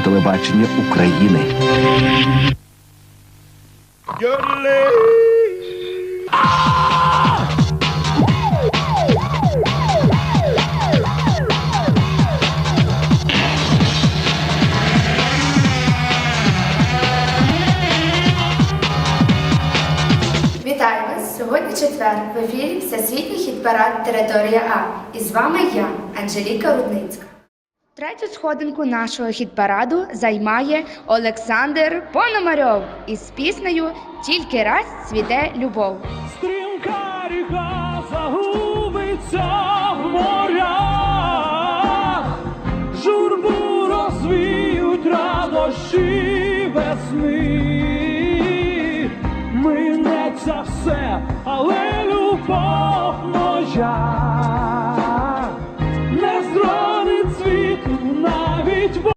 телебачення України. Вітаю! Сьогодні четвер. В ефірі Всесвітній хіт-парад Територія А. І з вами я, Анжеліка Рудницька. Третю сходинку нашого хіт-параду займає Олександр Пономарьов із піснею Тільки раз цвіте любов. Стрімка ріка загубиться в морях, журбу розвіють радощі весни. Минеться все, але навіть